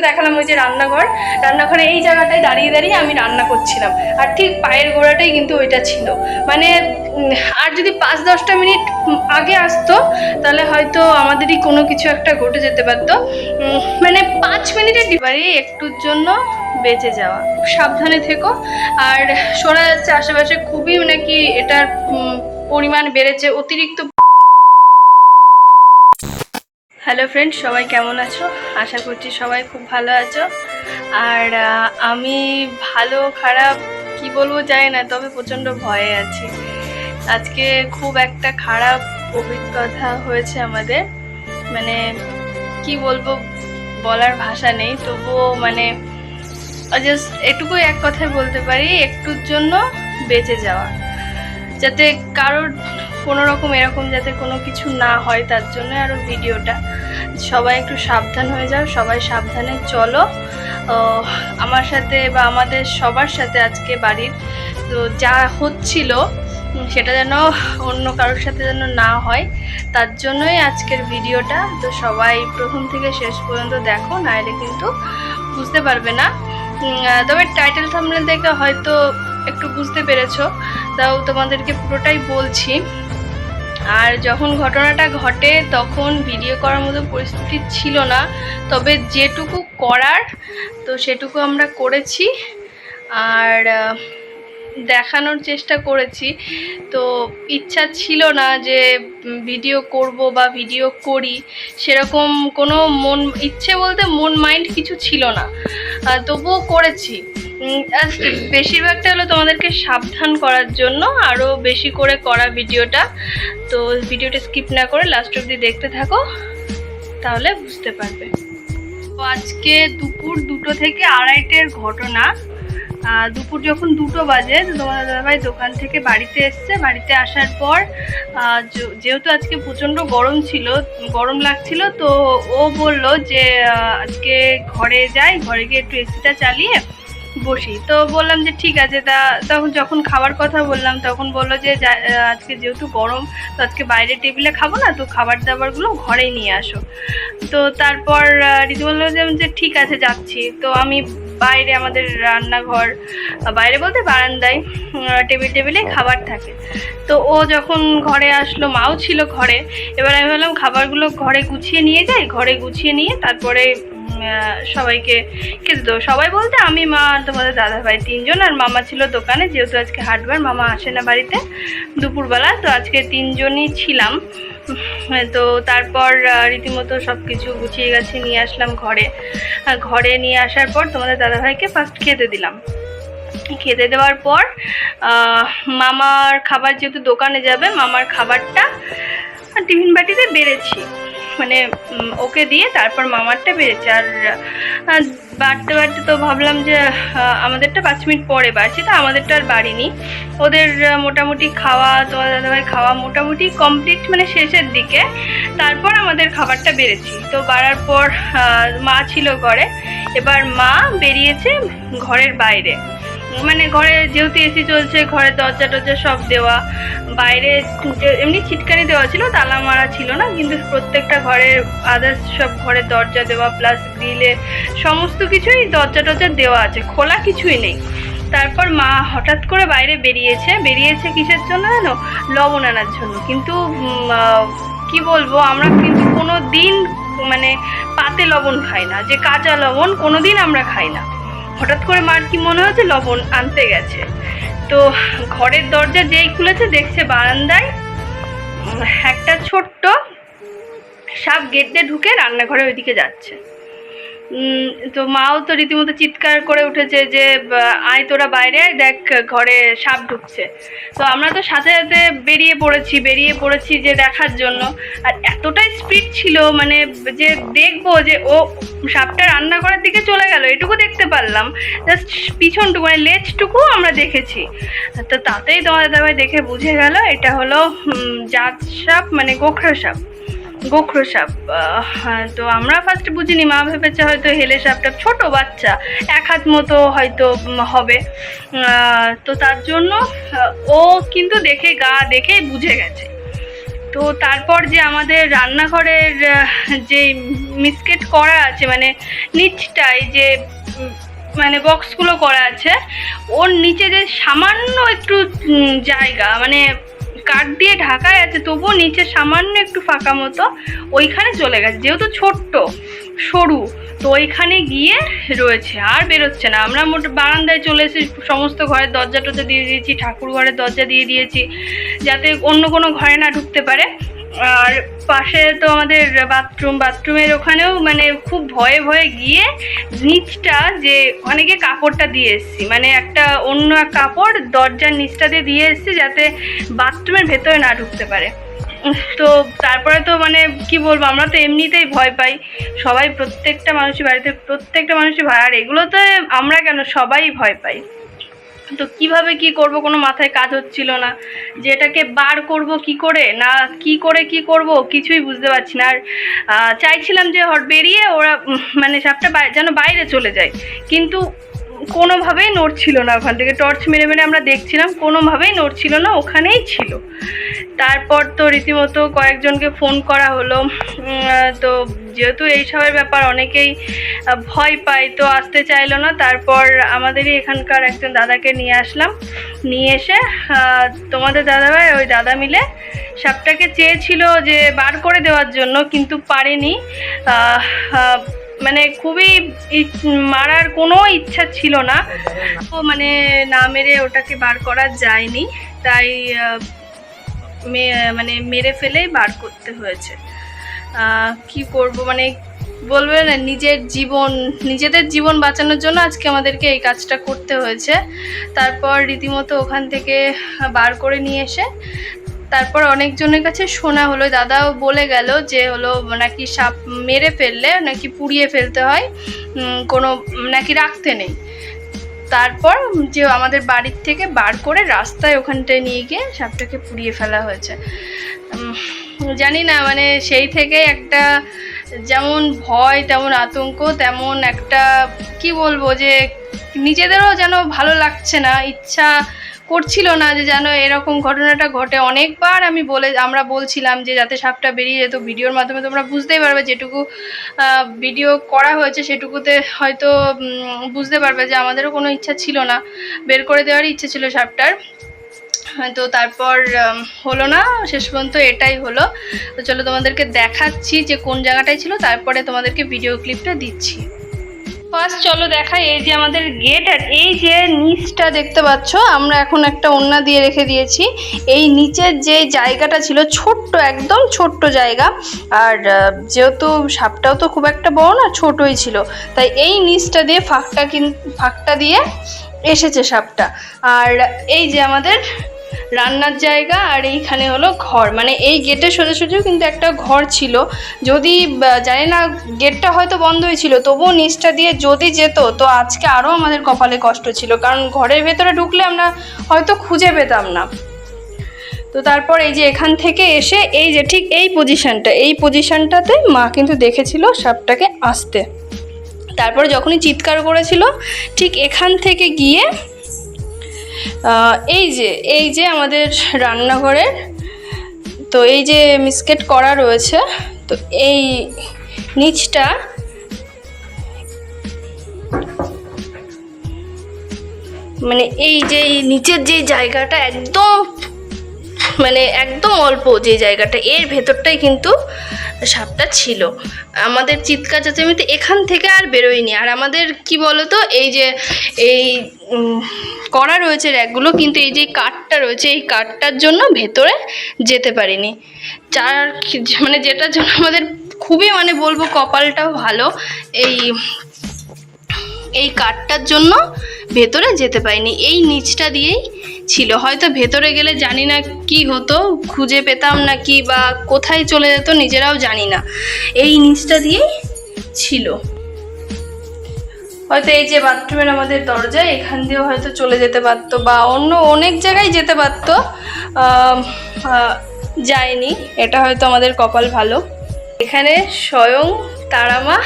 দেখালাম ওই যে রান্নাঘর। রান্নাঘরে এই জায়গাটায় দাঁড়িয়ে দাঁড়িয়ে আমি রান্না করছিলাম। আর ঠিক পায়ের গোড়াটাই কিন্তু ওইটা ছিল। মানে আর যদি পাঁচ দশটা মিনিট আগে আসতো, তাহলে হয়তো আমাদেরই কোনো কিছু একটা ঘটে যেতে পারতো। মানে পাঁচ মিনিটের ডিপারি একটুর জন্য বেঁচে যাওয়া। সাবধানে থেকো। আর শোনা যাচ্ছে আশেপাশে খুবই নাকি এটার পরিমাণ বেড়েছে। অতিরিক্ত হ্যালো ফ্রেন্ড, সবাই কেমন আছো? আশা করছি সবাই খুব ভালো আছো। আর আমি ভালো, খারাপ, কি বলব জানি না, তবে প্রচণ্ড ভয়ে আছি। আজকে খুব একটা খারাপ অভিজ্ঞতা হয়েছে আমাদের। মানে কি বলব, বলার ভাষা নেই। তবুও মানে জাস্ট এটুকুই এক কথায় বলতে পারি, একটুর জন্য বেঁচে যাওয়া। যাতে কারোর কোনো রকম এরকম যাতে কোনো কিছু না হয় তার জন্য আরও ভিডিওটা। সবাই একটু সাবধান হয়ে যাও, সবাই সাবধানে চলো। আমার সাথে বা আমাদের সবার সাথে আজকে বাড়ির, তো যা হচ্ছিল সেটা যেন অন্য কারোর সাথে যেন না হয়, তার জন্যই আজকের ভিডিওটা। তো সবাই প্রথম থেকে শেষ পর্যন্ত দেখো নাহলে কিন্তু বুঝতে পারবে না। তবে টাইটেল থামনেল দেখে হয়তো একটু বুঝতে পেরেছ। তাও তোমাদেরকে পুরোটাই বলছি। আর যখন ঘটনাটা ঘটে, তখন ভিডিও করার মতো পরিস্থিতি ছিল না। তবে যেটুকু করার, তো সেটুকু আমরা করেছি। আর দেখানোর চেষ্টা করেছি। তো ইচ্ছা ছিল না যে ভিডিও করব বা ভিডিও করি। সেরকম কোনো মন, ইচ্ছে বলতে মন মাইন্ড কিছু ছিল না। তবুও করেছি। আর বেশিরভাগটা হলো তোমাদেরকে সাবধান করার জন্য আরও বেশি করে করা ভিডিওটা। তো ভিডিওটা স্কিপ না করে লাস্ট অবধি দেখতে থাকো, তাহলে বুঝতে পারবে। তো আজকে দুপুর দুটো থেকে আড়াইটের ঘটনা। দুপুর যখন দুটো বাজে তোমার দাদাভাই দোকান থেকে বাড়িতে এসছে। বাড়িতে আসার পর যেহেতু আজকে প্রচণ্ড গরম ছিল, গরম লাগছিল, তো ও বলল যে আজকে ঘরে যাই, ঘরে গিয়ে একটু এসিটা চালিয়ে বসি। তো বললাম যে ঠিক আছে তা তখন যখন খাবার কথা বললাম তখন বলল যে আজকে যেহেতু গরম তো আজকে বাইরে টেবিলে খাব না তো খাবার দাবারগুলো ঘরেই নিয়ে আসো। তো তারপর রীতি বলল যে যে ঠিক আছে যাচ্ছি। তো আমি বাইরে আমাদের রান্নাঘর বাইরে বলতে বারান্দায় টেবিল টেবিলে খাবার থাকে। তো ও যখন ঘরে আসলো মাও ছিল ঘরে এবার আমি ভাবলাম খাবারগুলো ঘরে গুছিয়ে নিয়ে যাই ঘরে গুছিয়ে নিয়ে তারপরে সবাইকে খেতে দেবো। সবাই বলতে আমি, মা, তোমাদের দাদা ভাই তিনজন আর মামা ছিল দোকানে, যেহেতু আজকে হাটবার মামা আসে না বাড়িতে দুপুরবেলা, তো আজকে তিনজনই ছিলাম। তো তারপর রীতিমতো সব কিছু গুছিয়ে গেছে নিয়ে আসলাম ঘরে। ঘরে নিয়ে আসার পর তোমাদের দাদাভাইকে ফার্স্ট খেতে দিলাম। খেতে দেওয়ার পর মামার খাবার যেহেতু দোকানে যাবে, মামার খাবারটা টিফিন বাটিতে বেড়েছি। মানে ওকে দিয়ে তারপর মামারটা বেড়েছে। আর বাড়তে বাড়তে তো ভাবলাম যে আমাদেরটা পাঁচ মিনিট পরে বাড়ছি, তো আমাদেরটা আর বাড়িনি। ওদের মোটামুটি খাওয়া, তোমার দাদাভাই খাওয়া মোটামুটি কমপ্লিট মানে শেষের দিকে। তারপর আমাদের খাবারটা বেড়েছি। তো বাড়ার পর মা ছিল ঘরে। এবার মা বেরিয়েছে ঘরের বাইরে। মানে ঘরে যেহেতু এসি চলছে, ঘরের দরজা টরজা সব দেওয়া। বাইরে এমনি ছিটকানি দেওয়া ছিল, তালা মারা ছিল না, কিন্তু প্রত্যেকটা ঘরের আদার্স সব ঘরের দরজা দেওয়া প্লাস গ্রিলে সমস্ত কিছুই দরজা টরজা দেওয়া আছে, খোলা কিছুই নেই। তারপর মা হঠাৎ করে বাইরে বেরিয়েছে বেরিয়েছে কিসের জন্য জানো? লবণ আনার জন্য। কিন্তু কি বলব, আমরা কিন্তু কোনো দিন মানে পাতে লবণ খাই না, যে কাঁচা লবণ কোনো দিন আমরা খাই না। হঠাৎ করে মার কি মনে হয়েছে? লবণ আনতে গেছে। তো ঘরের দরজা যেই খুলেছে, দেখছে বারান্দায় একটা ছোট্ট সাপ গেট দিয়ে ঢুকে রান্নাঘরে ওইদিকে যাচ্ছে। তো মাও তো রীতিমতো চিৎকার করে উঠেছে যে আয় তোরা বাইরে আয়, দেখ ঘরে সাপ ঢুকছে। তো আমরা তো সাথে সাথে বেরিয়ে পড়েছি বেরিয়ে পড়েছি যে দেখার জন্য। আর এতটাই স্পিড ছিল মানে যে দেখব যে ও সাপটা রান্না করার দিকে চলে গেল এটুকু দেখতে পারলাম। জাস্ট পিছনটুকু মানে লেজটুকু আমরা দেখেছি। তো তাতেই তোমার দাদাভাই দেখে বুঝে গেল এটা হলো জাত সাপ মানে গোখরা সাপ। গোখরো সাপ। তো আমরা ফার্স্ট বুঝিনি, মা ভেবেছে হয়তো হেলে সাপটা ছোট বাচ্চা, এক হাত মতো হয়তো হবে। তো তার জন্য ও কিন্তু দেখে গা দেখেই বুঝে গেছে। তো তারপর যে আমাদের রান্নাঘরের যে মিসকেট করা আছে মানে নিচটায় যে মানে বক্সগুলো করা আছে, ওর নিচে যে সামান্য একটু জায়গা মানে কাঠ দিয়ে ঢাকায় আছে, তবুও নিচে সামান্য একটু ফাঁকা মতো ওইখানে চলে গেছে, যেহেতু ছোট্ট, সরু, তো ওইখানে গিয়ে রয়েছে, আর বেরোচ্ছে না। আমরা মোট বারান্দায় চলে এসে সমস্ত ঘরের দরজা টরজা দিয়ে দিয়েছি ঠাকুর ঘরের দরজা দিয়ে দিয়েছি, যাতে অন্য কোনো ঘরে না ঢুকতে পারে। আর পাশে তো আমাদের বাথরুম বাথরুমের ওখানেও মানে খুব ভয়ে ভয়ে গিয়ে নিচটা যে অনেকে কাপড়টা দিয়ে এসেছি মানে একটা অন্য এক কাপড় দরজার নিচটা দিয়ে দিয়ে এসেছি যাতে বাথরুমের ভেতরে না ঢুকতে পারে। তো তারপরে তো মানে কি বলব, আমরা তো এমনিতেই ভয় পাই। সবাই প্রত্যেকটা মানুষই বাড়িতে, প্রত্যেকটা মানুষই ভয় আর এগুলোতে আমরা কেন সবাই ভয় পাই? তো কীভাবে কি করব? কোনো মাথায় কাজ হচ্ছিল না। যে এটাকে বার করব কি করে? না কি করে কি করব? কিছুই বুঝতে পারছি না। আর চাইছিলাম যে হট বেরিয়ে ওরা মানে সাপটা যেন বাইরে চলে যায়। কিন্তু কোনোভাবেই নড়ছিল না ওখান থেকে। টর্চ মেরে মেরে আমরা দেখছিলাম, কোনোভাবেই নড়ছিল না, ওখানেই ছিল। তারপর তো রীতিমতো কয়েকজনকে ফোন করা হলো। তো যেহেতু এইসবের ব্যাপার অনেকেই ভয় পায়, তো আসতে চাইলো না। তারপর আমাদেরই এখানকার একজন দাদাকে নিয়ে আসলাম। নিয়ে এসে তোমাদের দাদাভাই ওই দাদা মিলে সাপটাকে চেয়েছিল যে বার করে দেওয়ার জন্য, কিন্তু পারেনি। মানে খুবই মারার কোনো ইচ্ছা ছিল না। মানে না মেরে ওটাকে বার করা যায়নি। তাই মানে মেরে ফেলেই বার করতে হয়েছে। কি করব? মানে বলবে না, নিজের জীবন, নিজেদের জীবন বাঁচানোর জন্য আজকে আমাদেরকে এই কাজটা করতে হয়েছে। তারপর রীতিমতো ওখান থেকে বার করে নিয়ে এসে তারপর অনেকজনের কাছে শোনা হলো। দাদাও বলে গেল যে হলো নাকি সাপ মেরে ফেললে, নাকি পুড়িয়ে ফেলতে হয়। কোনো, নাকি রাখতে নেই। তারপর যে আমাদের বাড়ির থেকে বার করে রাস্তায় ওখানটায় নিয়ে গিয়ে সাপটাকে পুড়িয়ে ফেলা হয়েছে। জানি না মানে সেই থেকে একটা যেমন ভয়, তেমন আতঙ্ক, তেমন একটা, কি বলব যে নিজেদেরও যেন ভালো লাগছে না, ইচ্ছা করছিল না যে যেন এরকম ঘটনাটা ঘটে। অনেকবার আমি বলে, আমরা বলছিলাম যে যাতে সাপটা বেরিয়ে যেত ভিডিওর মাধ্যমে, তোমরা বুঝতেই পারবে যেটুকু ভিডিও করা হয়েছে সেটুকুতে হয়তো বুঝতে পারবে যে আমাদেরও কোনো ইচ্ছা ছিল না। বের করে দেওয়ারই ইচ্ছে ছিল সাপটার। তো তারপর হলো না, শেষ পর্যন্ত এটাই হলো। তো চলো তোমাদেরকে দেখাচ্ছি যে কোন জায়গাটায় ছিল, তারপরে তোমাদেরকে ভিডিও ক্লিপটা দিচ্ছি। ফার্স্ট চলো দেখাই এই যে আমাদের গেট আর এই যে নিচটা দেখতে পাচ্ছ, আমরা এখন একটা ওন্না দিয়ে রেখে দিয়েছি। এই নিচের যে জায়গাটা ছিল ছোট্ট, একদম ছোট্ট জায়গা। আর যেহেতু সাপটাও তো খুব একটা বড় না, ছোটই ছিল। তাই এই নিচটা দিয়ে ফাঁকটা কিন, ফাঁকটা দিয়ে এসেছে সাপটা। আর এই যে আমাদের রান্নার জায়গা আর এইখানে হলো ঘর। মানে এই গেটের সোজাসুজিও কিন্তু একটা ঘর ছিল। যদি জানি না গেটটা হয়তো বন্ধ হয়েছিল তবুও নিচটা দিয়ে যদি যেত, তো আজকে আরও আমাদের কপালে কষ্ট ছিল। কারণ ঘরের ভেতরে ঢুকলে আমরা হয়তো খুঁজে পেতাম না। তো তারপর এই যে এখান থেকে এসে এই যে ঠিক এই পজিশনটা এই পজিশনটাতে মা কিন্তু দেখেছিল সাপটাকে আসতে। তারপরে যখনই চিৎকার করেছিল, ঠিক এখান থেকে গিয়ে এই যে এই যে আমাদের রান্নাঘরের তো এই যে মিসকেট করা রয়েছে, তো এই নিচটা মানে এই যে নিচের যে জায়গাটা একদম মানে একদম অল্প যে জায়গাটা, এর ভেতরটাই কিন্তু সাপটা ছিল। আমাদের চিৎকার চেঁচামেতে এখান থেকে আর বেরোয়নি। আর আমাদের কি বলতো, এই যে, এই করা রয়েছে র্যাকগুলো, কিন্তু এই যে কাঠটা রয়েছে, এই কাঠটার জন্য ভেতরে যেতে পারিনি। কি- মানে যেটার জন্য আমাদের খুবই মানে বলব কপালটাও ভালো, এই এই কাঠটার জন্য ভেতরে যেতে পারিনি। এই নিচটা দিয়েই ছিল। হয়তো ভেতরে গেলে জানি না কি হতো, খুঁজে পেতাম না কি বা কোথায় চলে যেত, নিজেরাও জানি না। এই নিচটা দিয়েই ছিল। হয়তো এই যে বাথরুমের আমাদের দরজা, এখান দিয়েও হয়তো চলে যেতে পারতো বা অন্য অনেক জায়গায় যেতে পারতো। যায়নি। এটা হয়তো আমাদের কপাল ভালো। এখানে স্বয়ং তারামা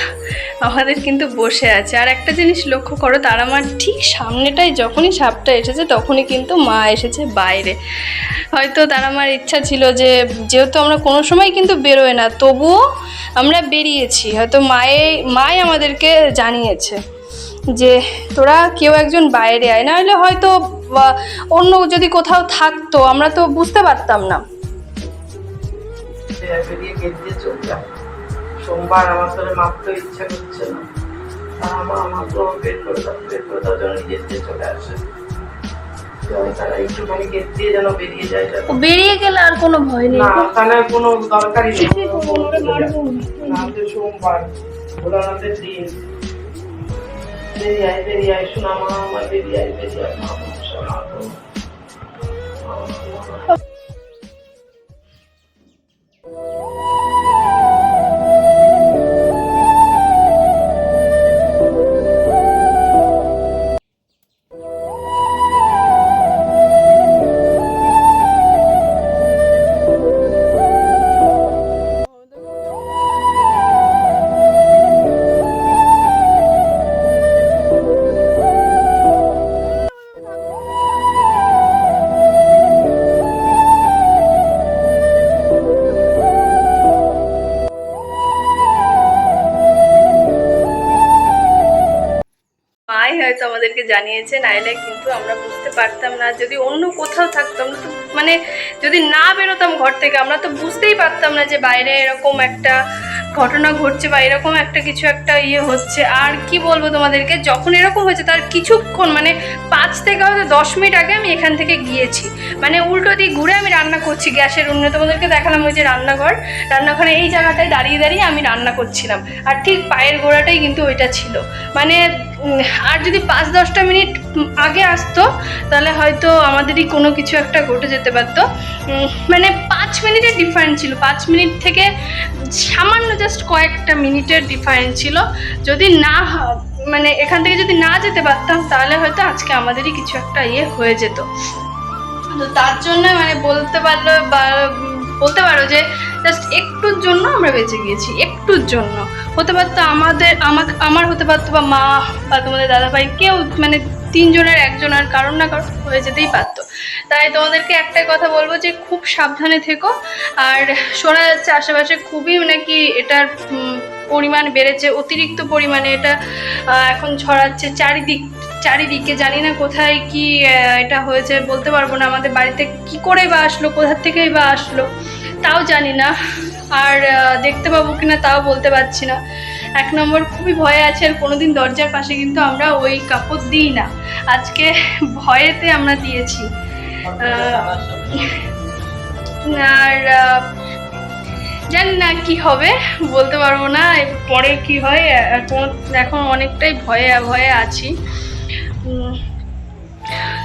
আমাদের কিন্তু বসে আছে। আর একটা জিনিস লক্ষ্য করো, তারামার ঠিক সামনেটাই যখনই সাপটা এসেছে, তখনই কিন্তু মা এসেছে বাইরে। হয়তো তারামার ইচ্ছা ছিল যে, যেহেতু আমরা কোনো সময় কিন্তু বেরোয় না, তবুও আমরা বেরিয়েছি। হয়তো মায়ে, মাই আমাদেরকে জানিয়েছে। যে তোরা কেউ একজন বাইরে আয়। না হলে হয়তো অন্য যদি কোথাও থাকতো আমরা তো বুঝতে পারতাম না। সোমবার আমার সাথে মারতে ইচ্ছা করছে না। আর আমার আমাকে বের করে দাও বের করে দাও যেন নিজের দিয়ে চলে আসে। তো তারা বেরিয়ে যায় ও বেরিয়ে গেলে আর কোনো ভয় নেই। না কোনো দরকারই নেই। সোমবার ভোলানাথের দিন। বেরিয়ে আয় বেরিয়ে আয় শোনা মা আমার বেরিয়ে আয় বেরিয়ে আয় মা জানিয়েছে নাইলে কিন্তু আমরা বুঝতে পারতাম না। যদি অন্য কোথাও থাকতাম, তো মানে যদি না বেরোতাম ঘর থেকে, আমরা তো বুঝতেই পারতাম না যে বাইরে এরকম একটা ঘটনা ঘটছে বা এরকম একটা কিছু একটা ইয়ে হচ্ছে, আর কি বলব তোমাদেরকে? যখন এরকম হয়েছে, তার কিছুক্ষণ মানে পাঁচ থেকে হয়তো দশ মিনিট আগে আমি এখান থেকে গিয়েছি। মানে উল্টো দিক ঘুরে আমি রান্না করছি, গ্যাসের উন্নত তোমাদেরকে দেখালাম ওই যে রান্নাঘর। রান্নাঘরে এই জায়গাটায় দাঁড়িয়ে দাঁড়িয়ে আমি রান্না করছিলাম। আর ঠিক পায়ের গোড়াটাই কিন্তু ওইটা ছিল। মানে আর যদি পাঁচ দশটা মিনিট আগে আসতো, তাহলে হয়তো আমাদেরই কোনো কিছু একটা ঘটে যেতে পারতো। মানে পাঁচ মিনিটের ডিফারেন্স ছিল। পাঁচ মিনিট থেকে সামান্য জাস্ট কয়েকটা মিনিটের ডিফারেন্স ছিল। যদি না মানে এখান থেকে যদি না যেতে পারতাম, তাহলে হয়তো আজকে আমাদেরই কিছু একটা ইয়ে হয়ে যেত। তো তার জন্য মানে বলতে পারল বা বলতে পারো যে জাস্ট একটুর জন্য আমরা বেঁচে গিয়েছি, একটুর জন্য। হতে পারতো আমাদের, আমাকে, আমার হতে পারতো বা মা বা তোমাদের দাদাভাই কেউ মানে তিনজনের একজনের কারণ না কারণ হয়ে যেতেই পারতো। তাই তোমাদেরকে একটাই কথা বলব যে খুব সাবধানে থেকো। আর শোনা যাচ্ছে আশেপাশে খুবই নাকি এটার পরিমাণ বেড়েছে, অতিরিক্ত পরিমাণে এটা এখন ছড়াচ্ছে চারিদিক, চারিদিকে। জানি না কোথায় কি এটা হয়েছে, বলতে পারব না আমাদের বাড়িতে কি করে বা আসলো কোথার থেকেই বা আসলো, তাও জানি না। আর দেখতে পাবো কিনা তাও বলতে পারছি না। এক নম্বর খুবই ভয়ে আছে আর কোনোদিন দরজার পাশে কিন্তু আমরা ওই কাপড় দিই না। আজকে ভয়েতে আমরা দিয়েছি। আর জানি না কি হবে, বলতে পারব না পরে কি হয়, এখন এখন অনেকটাই ভয়ে ভয়ে আছি।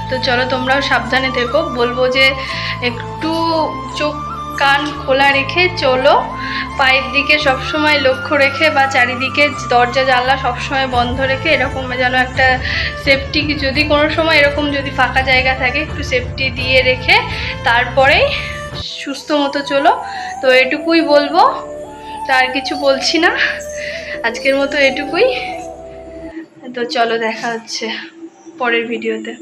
তো চলো তোমরাও সাবধানে থেকো। বলব যে একটু চোখ কান খোলা রেখে চলো। পায়ের দিকে সবসময় লক্ষ্য রেখে বা চারিদিকে দরজা, জানলা সবসময় বন্ধ রেখে এরকম যেন একটা সেফটি যদি কোনো সময় এরকম যদি ফাঁকা জায়গা থাকে, একটু সেফটি দিয়ে রেখে তারপরেই সুস্থ মতো চলো। তো এটুকুই বলব আর কিছু বলছি না। আজকের মতো এটুকুই। তো চলো দেখা হচ্ছে পরের ভিডিওতে